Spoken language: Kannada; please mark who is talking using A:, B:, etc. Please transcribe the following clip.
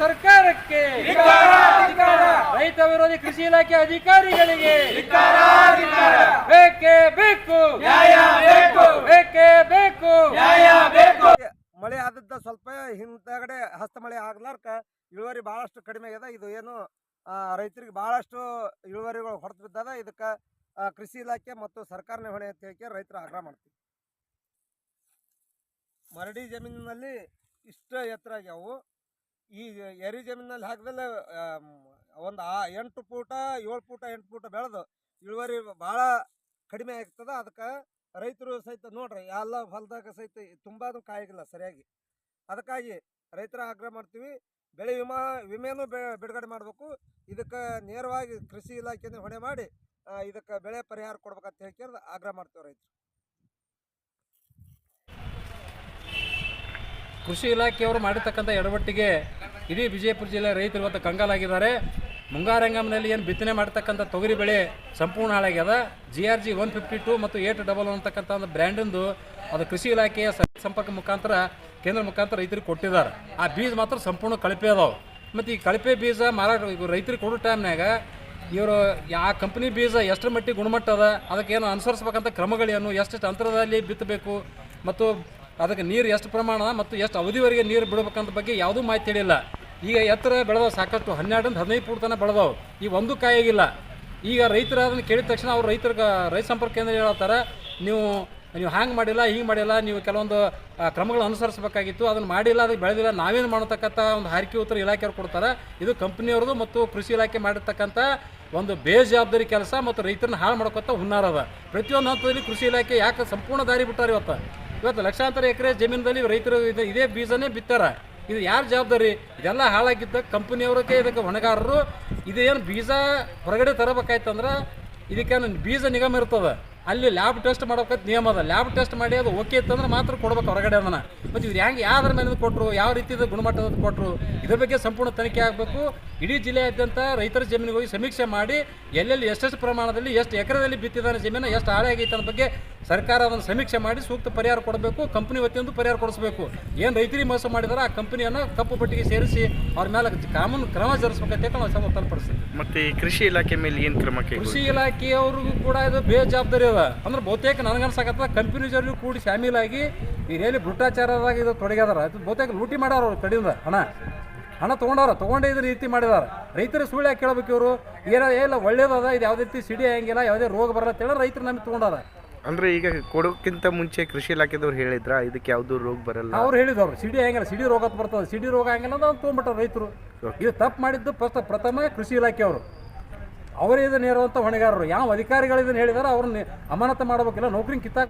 A: ಸರ್ಕಾರಕ್ಕೆ ರೈತ ವಿರೋಧಿ ಕೃಷಿ ಇಲಾಖೆ ಅಧಿಕಾರಿಗಳಿಗೆ ಬೇಕೇ ಬೇಕು. ಬೇಕೇ. ಬೇಕು
B: ಮಳೆ ಆದದ್ದ ಸ್ವಲ್ಪ ಹಿಂದಗಡೆ ಹಸ್ತ ಮಳೆ ಆಗ್ಲಾರ್ಕ ಇಳುವರಿ ಬಹಳಷ್ಟು ಕಡಿಮೆ ಆಗ್ಯದ. ಇದು ಏನು ರೈತರಿಗೆ ಬಹಳಷ್ಟು ಇಳುವರಿಗಳು ಹೊರತು ಬಿದ್ದದ. ಇದಕ್ಕೆ ಕೃಷಿ ಇಲಾಖೆ ಮತ್ತು ಸರ್ಕಾರನೇ ಹೊಣೆ ಅಂತ ಹೇಳಿ ರೈತರು ಆಗ್ರಹ ಮಾಡ್ತೀವಿ. ಮರಡಿ ಜಮೀನಿನಲ್ಲಿ ಇಷ್ಟ ಎತ್ತರ ಆಗ್ಯಾವು. ಈ ಎರಿ ಜಮೀನಲ್ಲಿ ಹಾಕಿದಲ್ಲ ಒಂದು ಆ ಎಂಟು ಪೂಟ, ಏಳು ಪೂಟ, ಎಂಟು ಪೂಟ ಬೆಳೆದು ಇಳುವರಿ ಭಾಳ ಕಡಿಮೆ ಆಗ್ತದೆ. ಅದಕ್ಕೆ ರೈತರು ಸಹಿತ ನೋಡ್ರಿ, ಎಲ್ಲ ಹೊಲದಾಗ ಸಹಿತ ತುಂಬಾನು ಕಾಯಿಗಿಲ್ಲ ಸರಿಯಾಗಿ. ಅದಕ್ಕಾಗಿ ರೈತರ ಆಗ್ರಹ ಮಾಡ್ತೀವಿ. ಬೆಳೆ ವಿಮಾ, ವಿಮೆನೂ ಬೆ- ಬಿಡುಗಡೆ ಮಾಡಬೇಕು. ಇದಕ್ಕೆ ನೇರವಾಗಿ ಕೃಷಿ ಇಲಾಖೆಯನ್ನು ಹೊಣೆ ಮಾಡಿ ಇದಕ್ಕೆ ಬೆಳೆ ಪರಿಹಾರ ಕೊಡ್ಬೇಕಂತ ಹೇಳ್ಕೊಂಡು ಆಗ್ರಹ ಮಾಡ್ತೀವಿ ರೈತರು.
A: ಕೃಷಿ ಇಲಾಖೆಯವರು ಮಾಡಿರ್ತಕ್ಕಂಥ ಎಡವಟ್ಟಿಗೆ ಇಡೀ ವಿಜಯಪುರ ಜಿಲ್ಲೆ ರೈತರು ಇವತ್ತು ಕಂಗಾಲಾಗಿದ್ದಾರೆ. ಮುಂಗಾರಂಗಮ್ನಲ್ಲಿ ಏನು ಬಿತ್ತನೆ ಮಾಡ್ತಕ್ಕಂಥ ತೊಗರಿ ಬೆಳೆ ಸಂಪೂರ್ಣ ಹಾಳಾಗ್ಯದ. G R G one fifty two ಮತ್ತು ಏಟ್ ಡಬಲ್ ಅಂತಕ್ಕಂಥ ಒಂದು ಬ್ರ್ಯಾಂಡಿಂದು ಅದು ಕೃಷಿ ಇಲಾಖೆಯ ಸಂಪರ್ಕ ಮುಖಾಂತರ, ಕೇಂದ್ರ ಮುಖಾಂತರ ರೈತರಿಗೆ ಕೊಟ್ಟಿದ್ದಾರೆ. ಆ ಬೀಜ ಮಾತ್ರ ಸಂಪೂರ್ಣ ಕಳಪೆ ಅದಾವೆ. ಮತ್ತು ಈ ಕಳಪೆ ಬೀಜ ಮಾರಾಟ ರೈತರಿಗೆ ಕೊಡೋ ಟೈಮ್ನಾಗ ಇವರು ಆ ಕಂಪ್ನಿ ಬೀಜ ಎಷ್ಟರ ಮಟ್ಟಿಗೆ ಗುಣಮಟ್ಟ ಅದ ಅದಕ್ಕೇನು ಅನುಸರಿಸ್ಬೇಕಂತ ಕ್ರಮಗಳೇನು ಎಷ್ಟೆಷ್ಟು ಅಂತರದಲ್ಲಿ ಬಿತ್ತಬೇಕು, ಮತ್ತು ಅದಕ್ಕೆ ನೀರು ಎಷ್ಟು ಪ್ರಮಾಣ ಮತ್ತು ಎಷ್ಟು ಅವಧಿವರೆಗೆ ನೀರು ಬಿಡಬೇಕಂತ ಬಗ್ಗೆ ಯಾವುದೂ ಮಾಹಿತಿ ಹೇಳಿಲ್ಲ ಈಗ ಎತ್ತರ ಬೆಳೆದವು, ಸಾಕಷ್ಟು ಹನ್ನೆರಡರಿಂದ ಹದಿನೈದು ಫೂಟ್ ತನಕ ಬೆಳೆದವು. ಈ ಒಂದು ಕಾಯಾಗಿಲ್ಲ ಈಗ ರೈತರು ಅದನ್ನು ಕೇಳಿದ ತಕ್ಷಣ ಅವ್ರು ರೈತರ ರೈತ ಸಂಪರ್ಕ ಕೇಂದ್ರ ಹೇಳ್ತಾರೆ ನೀವು ನೀವು ಹ್ಯಾಂಗೆ ಮಾಡಿಲ್ಲ, ಹೀಗೆ ಮಾಡಿಲ್ಲ, ನೀವು ಕೆಲವೊಂದು ಕ್ರಮಗಳು ಅನುಸರಿಸಬೇಕಾಗಿತ್ತು, ಅದನ್ನು ಮಾಡಿಲ್ಲ, ಅದಕ್ಕೆ ಬೆಳೆದಿಲ್ಲ, ನಾವೇನು ಮಾಡತಕ್ಕಂಥ ಒಂದು ಹಾರಿಕೆ ಉತ್ತರ ಇಲಾಖೆಯವ್ರು ಕೊಡ್ತಾರೆ. ಇದು ಕಂಪ್ನಿಯವ್ರದ್ದು ಮತ್ತು ಕೃಷಿ ಇಲಾಖೆ ಮಾಡಿರ್ತಕ್ಕಂಥ ಒಂದು ಬೇಜವಾಬ್ದಾರಿ ಕೆಲಸ ಮತ್ತು ರೈತರನ್ನ ಹಾಳು ಮಾಡ್ಕೊತ ಹುನ್ನಾರದ ಪ್ರತಿಯೊಂದು ಹಂತದಲ್ಲಿ ಕೃಷಿ ಇಲಾಖೆ ಯಾಕೆ ಸಂಪೂರ್ಣ ದಾರಿ ಬಿಟ್ಟಾರೆ ಇವತ್ತು? ಇವತ್ತು ಲಕ್ಷಾಂತರ ಎಕರೆ ಜಮೀನದಲ್ಲಿ ರೈತರು ಇದು, ಇದೇ ಬೀಜನೇ ಬಿತ್ತಾರ. ಇದು ಯಾರ ಜವಾಬ್ದಾರಿ? ಇದೆಲ್ಲ ಹಾಳಾಗಿದ್ದ ಕಂಪನಿಯವ್ರಿಗೆ ಇದಕ್ಕೆ ಹೊಣೆಗಾರರು. ಇದೇನು ಬೀಜ ಹೊರಗಡೆ ತರಬೇಕಾಯ್ತಂದ್ರೆ ಇದಕ್ಕೇನು ಬೀಜ ನಿಗಮ ಇರ್ತದೆ. ಅಲ್ಲಿ ಲ್ಯಾಬ್ ಟೆಸ್ಟ್ ಮಾಡ್ಬೇಕಂತ ನಿಯಮ ಅದ. ಲ್ಯಾಬ್ ಟೆಸ್ಟ್ ಮಾಡಿ ಅದು ಓಕೆ ಇತ್ತಂದ್ರೆ ಮಾತ್ರ ಕೊಡ್ಬೇಕು ಹೊರಗಡೆ ಅದನ್ನು. ಮತ್ತು ಇವ್ರು ಹೆಂಗೆ ಯಾವ್ದ್ರ ಮೇಲೆ ಕೊಟ್ಟರು ಯಾವ ರೀತಿಯ ಗುಣಮಟ್ಟದ ಕೊಟ್ಟರು ಇದ್ರ ಬಗ್ಗೆ ಸಂಪೂರ್ಣ ತನಿಖೆ ಆಗಬೇಕು. ಇಡೀ ಜಿಲ್ಲೆಯಾದ್ಯಂತ ರೈತರ ಜಮೀನಿಗೆ ಹೋಗಿ ಸಮೀಕ್ಷೆ ಮಾಡಿ ಎಲ್ಲೆಲ್ಲಿ ಎಷ್ಟೆಷ್ಟು ಪ್ರಮಾಣದಲ್ಲಿ ಎಷ್ಟು ಎಕರೆದಲ್ಲಿ ಬಿತ್ತಿದ್ದಾನೆ ಜಮೀನು ಎಷ್ಟು ಹಾಳೆ ಆಗೈತೆ ಅನ್ನೋ ಬಗ್ಗೆ ಸರ್ಕಾರ ಅದನ್ನು ಸಮೀಕ್ಷೆ ಮಾಡಿ ಸೂಕ್ತ ಪರಿಹಾರ ಕೊಡಬೇಕು ಕಂಪ್ನಿ ವತಿಯಿಂದ ಪರಿಹಾರ ಕೊಡಿಸಬೇಕು. ಏನು ರೈತರಿಗೆ ಮೋಸ ಮಾಡಿದಾರೆ ಆ ಕಂಪನಿಯನ್ನು ಕಪ್ಪು ಪಟ್ಟಿಗೆ ಸೇರಿಸಿ ಅವ್ರ ಮೇಲೆ ಕಾನೂನು ಕ್ರಮ ಜರುಗಿಸ್ಬೇಕಂತ ನಾವು ಸಮ ತಲುಪಡಿಸ್ತೀವಿ
C: ಮತ್ತೆ ಈ ಕೃಷಿ ಇಲಾಖೆ ಮೇಲೆ ಏನು ಕ್ರಮ
A: ಕೃಷಿ ಇಲಾಖೆಯವ್ರಿಗೂ ಕೂಡ ಇದು ಬೇಜವಾಬ್ದಾರಿ ಅದ ಅಂದ್ರೆ ಬಹುತೇಕ ನನಗನ್ಸಕತ್ತ ಕೂಡ ಕೂಡಿ ಶಾಮೀಲಾಗಿ ಈ ರೇಲಿ ಭ್ರಷ್ಟಾಚಾರದಾಗ ಇದು ತೊಡಗ್ಯದಾರ. ಅದು ಬಹುತೇಕ ಲೂಟಿ ಮಾಡ್ಯಾರ ಅವ್ರು ಕಡಿಂದ. ಹಣ. ಹಣ ತೊಗೊಂಡಾರ ತೊಗೊಂಡೇ ಇದ್ರ ರೀತಿ ಮಾಡಿದಾರ. ರೈತರ ಸುಳ್ಳು ಯಾಕೆ ಕೇಳ್ಬೇಕು ಇವರು. ಏನ ಇಲ್ಲ ಒಳ್ಳೇದದ ಇದು ಯಾವುದೇ ರೀತಿ ಸಿಡಿ ಹಂಗಿಲ್ಲ ಯಾವುದೇ ರೋಗ ಬರಲ್ಲ ರೈತರು ನಮಗೆ ತೊಗೊಂಡಾರ.
C: ಅಂದ್ರೆ ಈಗ ಕೊಡೋಕ್ಕಿಂತ ಮುಂಚೆ ಕೃಷಿ ಇಲಾಖೆದವ್ರು ಹೇಳಿದ್ರ ಇದಕ್ಕೆ ಯಾವ್ದು ರೋಗ ಬರಲ್ಲ?
A: ಅವ್ರು ಹೇಳಿದವ್ರು ಸಿಡಿ ಹಂಗಿಲ್ಲ ಸಿಡಿ ರೋಗ ಬರ್ತದೆ ಸಿಡಿ ರೋಗ ಹಂಗಿಲ್ಲ ಅಂತ ತೊಗೊಂಡ್ಬಿಟ್ಟಾರ ರೈತರು. ಇದು ತಪ್ಪು ಮಾಡಿದ್ದು ಫಸ್ಟ್ ಪ್ರಥಮ ಕೃಷಿ ಇಲಾಖೆಯವರು ಅವರೇ ಇದನ್ನ ಹೊಣೆಗಾರರು. ಯಾವ ಅಧಿಕಾರಿಗಳು ಇದನ್ನು ಹೇಳಿದಾರೆ ಅವ್ರನ್ನ ಅಮಾನತ ಮಾಡಬೇಕಿಲ್ಲ. ನೌಕರಿ ಕಿತ್ತಾಕ್